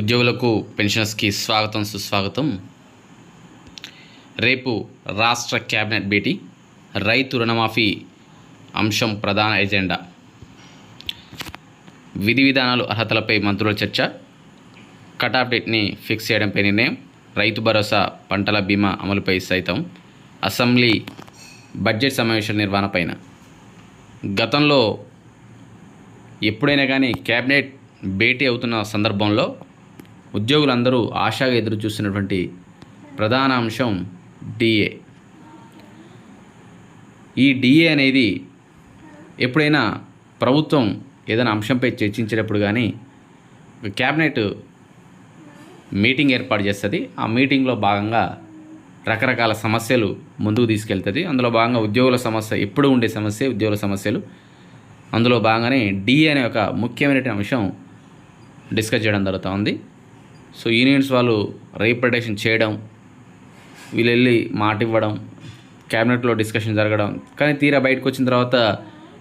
ఉద్యోగులకు పెన్షనర్స్కి స్వాగతం సుస్వాగతం. రేపు రాష్ట్ర కేబినెట్ భేటీ రైతు రుణమాఫీ అంశం ప్రధాన ఎజెండా. విధి విధానాలు అర్హతలపై మంత్రుల చర్చ కట్ ఆఫ్ డేట్ని ఫిక్స్ చేయడంపై నిర్ణయం రైతు భరోసా పంటల బీమా అమలుపై సైతం అసెంబ్లీ బడ్జెట్ సమావేశాల నిర్వహణపైన గతంలో ఎప్పుడైనా కానీ క్యాబినెట్ భేటీ అవుతున్న సందర్భంలో ఉద్యోగులందరూ ఆశగా ఎదురు చూస్తున్నటువంటి ప్రధాన అంశం డిఏ ఈ డిఏ అనేది ఎప్పుడైనా ప్రభుత్వం ఏదైనా అంశంపై చర్చించేటప్పుడు కానీ క్యాబినెట్ మీటింగ్ ఏర్పాటు చేస్తుంది. ఆ మీటింగ్లో భాగంగా రకరకాల సమస్యలు ముందుకు తీసుకెళ్తుంది. అందులో భాగంగా ఉద్యోగుల సమస్య ఎప్పుడు ఉండే సమస్య ఉద్యోగుల సమస్యలు. అందులో భాగంగానే డిఏ అనే ఒక ముఖ్యమైన అంశం డిస్కస్ చేయడం జరుగుతూ ఉంది. సో యూనియన్స్ వాళ్ళు రీప్రజెంటేషన్ చేయడం వీళ్ళు వెళ్ళి మాట ఇవ్వడం క్యాబినెట్లో డిస్కషన్ జరగడం కానీ తీరా బయటకు వచ్చిన తర్వాత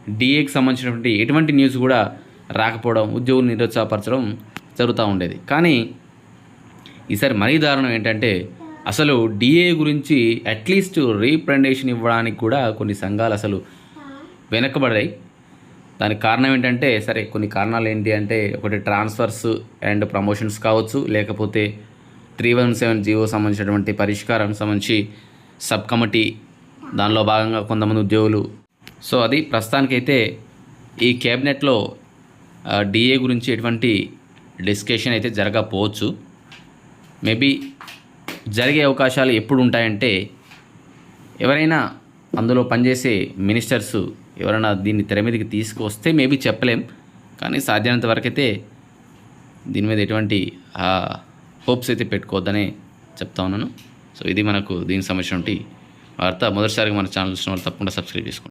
డిఏకి సంబంధించినటువంటి ఎటువంటి న్యూస్ కూడా రాకపోవడం ఉద్యోగులు నిరుత్సాహపరచడం జరుగుతూ ఉండేది. కానీ ఈసారి మరీ దారుణం ఏంటంటే అసలు డిఏ గురించి అట్లీస్ట్ రీప్రజెంటేషన్ ఇవ్వడానికి కూడా కొన్ని సంఘాలు అసలు వెనకబడాయి దానికి కారణం ఏంటంటే సరే కొన్ని కారణాలు ఏంటి అంటే ఒకటి ట్రాన్స్ఫర్స్ అండ్ ప్రమోషన్స్ కావచ్చు లేకపోతే త్రీ వన్ సెవెన్ జీవో సంబంధించినటువంటి పరిష్కారం సంబంధించి సబ్ కమిటీ దానిలో భాగంగా కొంతమంది ఉద్యోగులు. సో అది ప్రస్తుతానికైతే ఈ క్యాబినెట్లో డిఏ గురించి ఎటువంటి డిస్కషన్ అయితే జరగకపోవచ్చు. మేబీ జరిగే అవకాశాలు ఎప్పుడు ఉంటాయంటే ఎవరైనా అందులో పనిచేసే మినిస్టర్స్ ఎవరైనా దీన్ని తెర మీదకి తీసుకొస్తే మేబీ చెప్పలేం కానీ సాధ్యమైనంత వరకైతే దీని మీద ఎటువంటి హోప్స్ అయితే పెట్టుకోవద్దనే చెప్తా ఉన్నాను. సో ఇది మనకు దీనికి సంబంధించినటువంటి వార్త. మొదటిసారిగా మన ఛానల్ చూసిన వాళ్ళు తప్పకుండా సబ్స్క్రైబ్ చేసుకోండి.